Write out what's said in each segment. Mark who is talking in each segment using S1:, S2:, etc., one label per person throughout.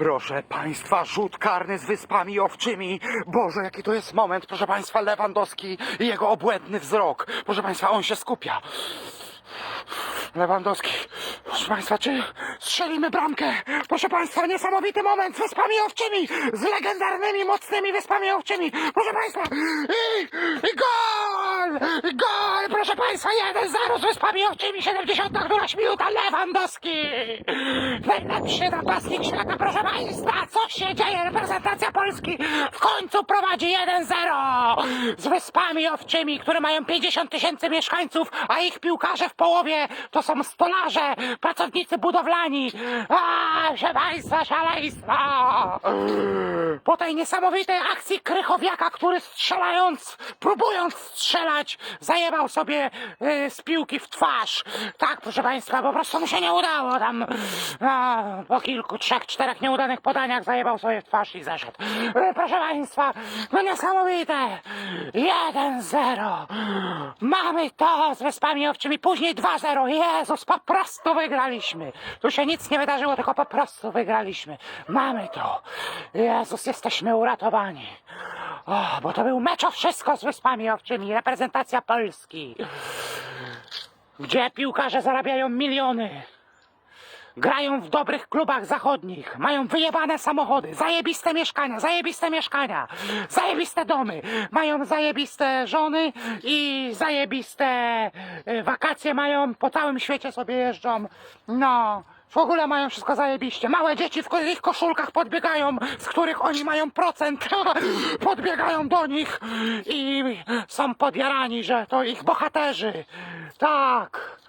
S1: Proszę państwa, rzut karny z wyspami owczymi. Boże, jaki to jest moment, proszę państwa, Lewandowski i jego obłędny wzrok. Proszę państwa, on się skupia. Lewandowski, proszę państwa, czy strzelimy bramkę? Proszę państwa, niesamowity moment z wyspami owczymi, z legendarnymi, mocnymi wyspami owczymi. Proszę państwa, i, i gol! I gol! Proszę państwa, 1-0 z wyspami owczymi, 70 któraś minuta, Lewandowski! Najlepszy napastnik świata, proszę państwa, co się dzieje? Reprezentacja Polski w końcu prowadzi 1-0 z wyspami owczymi, które mają 50 tysięcy mieszkańców, a ich piłkarze w połowie to są stolarze, pracownicy budowlani. A, proszę państwa, szaleństwo! Po tej niesamowitej akcji Krychowiaka, który strzelając, próbując strzelać, zajebał sobie y, z piłki w twarz. Tak, proszę państwa, po prostu mu się nie udało tam. A, po kilku, trzech, czterech nieudanych podaniach zajebał sobie w twarz i zeszedł. Y, proszę państwa, no niesamowite. 1-0. Mamy to z Wyspami Owczymi, później 2-0. Jezus, po prostu wygraliśmy. Tu się nic nie wydarzyło, tylko po prostu wygraliśmy. Mamy to. Jezus, jesteśmy uratowani. Bo to był mecz o wszystko z Wyspami Owczymi, reprezentacja Polski. Gdzie piłkarze zarabiają miliony. Grają w dobrych klubach zachodnich, mają wyjebane samochody, zajebiste mieszkania, zajebiste mieszkania, zajebiste domy, mają zajebiste żony i zajebiste y, wakacje mają, po całym świecie sobie jeżdżą. No, w ogóle mają wszystko zajebiście. Małe dzieci w ich koszulkach podbiegają, z których oni mają procent, podbiegają do nich i są podjarani, że to ich bohaterzy. Tak.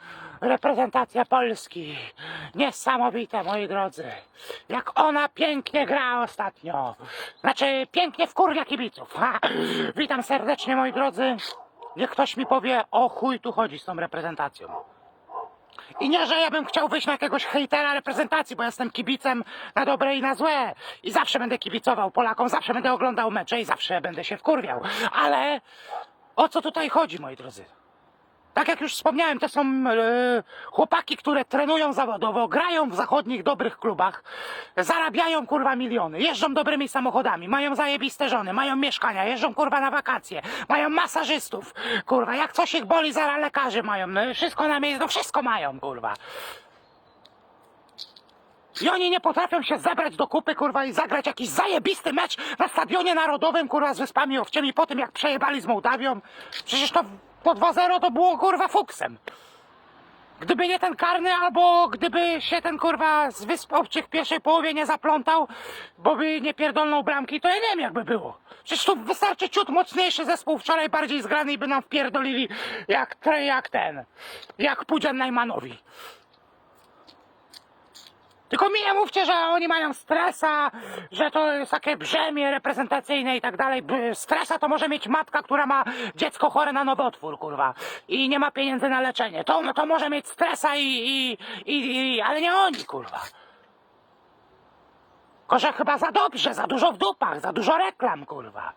S1: Reprezentacja Polski. Niesamowite, moi drodzy. Jak ona pięknie gra ostatnio. Znaczy, pięknie wkurwia kibiców. Witam serdecznie, moi drodzy. Niech ktoś mi powie, o chuj tu chodzi z tą reprezentacją. I nie, że ja bym chciał wyjść na jakiegoś hejtera reprezentacji, bo jestem kibicem na dobre i na złe. I zawsze będę kibicował Polakom, zawsze będę oglądał mecze i zawsze będę się wkurwiał. Ale o co tutaj chodzi, moi drodzy? Tak jak już wspomniałem, to są e, chłopaki, które trenują zawodowo, grają w zachodnich dobrych klubach, zarabiają kurwa miliony, jeżdżą dobrymi samochodami, mają zajebiste żony, mają mieszkania, jeżdżą kurwa na wakacje, mają masażystów, kurwa, jak coś ich boli, zaraz lekarzy mają, no, wszystko na miejscu, no wszystko mają, kurwa. I oni nie potrafią się zebrać do kupy, kurwa, i zagrać jakiś zajebisty mecz na stadionie narodowym, kurwa, z Wyspami Owczymi, po tym jak przejebali z Mołdawią. Przecież to po 2-0 to było, kurwa, fuksem. Gdyby nie ten karny, albo gdyby się ten kurwa z Wysp Owczych w pierwszej połowie nie zaplątał, bo by nie pierdolnął bramki, to ja nie wiem jakby było. Przecież tu wystarczy ciut mocniejszy zespół, wczoraj bardziej zgrany i by nam wpierdolili jak, jak ten, jak Pudzian Najmanowi. Tylko mi nie mówcie, że oni mają stresa, że to jest takie brzemię reprezentacyjne i tak dalej. Stresa to może mieć matka, która ma dziecko chore na nowotwór, kurwa. I nie ma pieniędzy na leczenie. To, to może mieć stresa i, i, i, i... Ale nie oni, kurwa. Tylko, chyba za dobrze, za dużo w dupach, za dużo reklam, kurwa.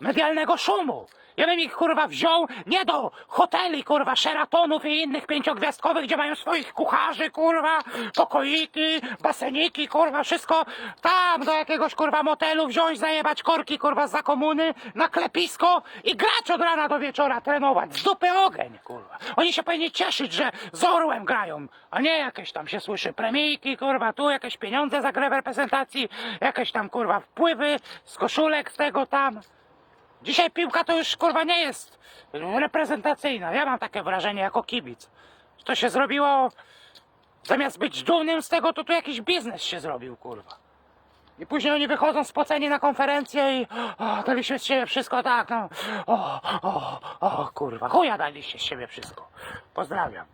S1: Medialnego szumu. Ja bym ich kurwa wziął nie do hoteli, kurwa, Sheratonów i innych pięciogwiazdkowych, gdzie mają swoich kucharzy, kurwa, pokoiki, baseniki, kurwa, wszystko tam do jakiegoś kurwa motelu wziąć, zajebać korki, kurwa, za komuny, na klepisko i grać od rana do wieczora, trenować. Z dupy ogień, kurwa. Oni się powinni cieszyć, że z orłem grają, a nie jakieś tam się słyszy premijki, kurwa, tu jakieś pieniądze za grę w reprezentacji, jakieś tam kurwa wpływy z koszulek z tego tam. Dzisiaj piłka to już kurwa nie jest reprezentacyjna. Ja mam takie wrażenie jako kibic. To się zrobiło. Zamiast być dumnym z tego, to tu jakiś biznes się zrobił, kurwa. I później oni wychodzą spoceni na konferencję i o, daliśmy z siebie wszystko tak, no. O, o, o, kurwa, chuja daliście z siebie wszystko. Pozdrawiam.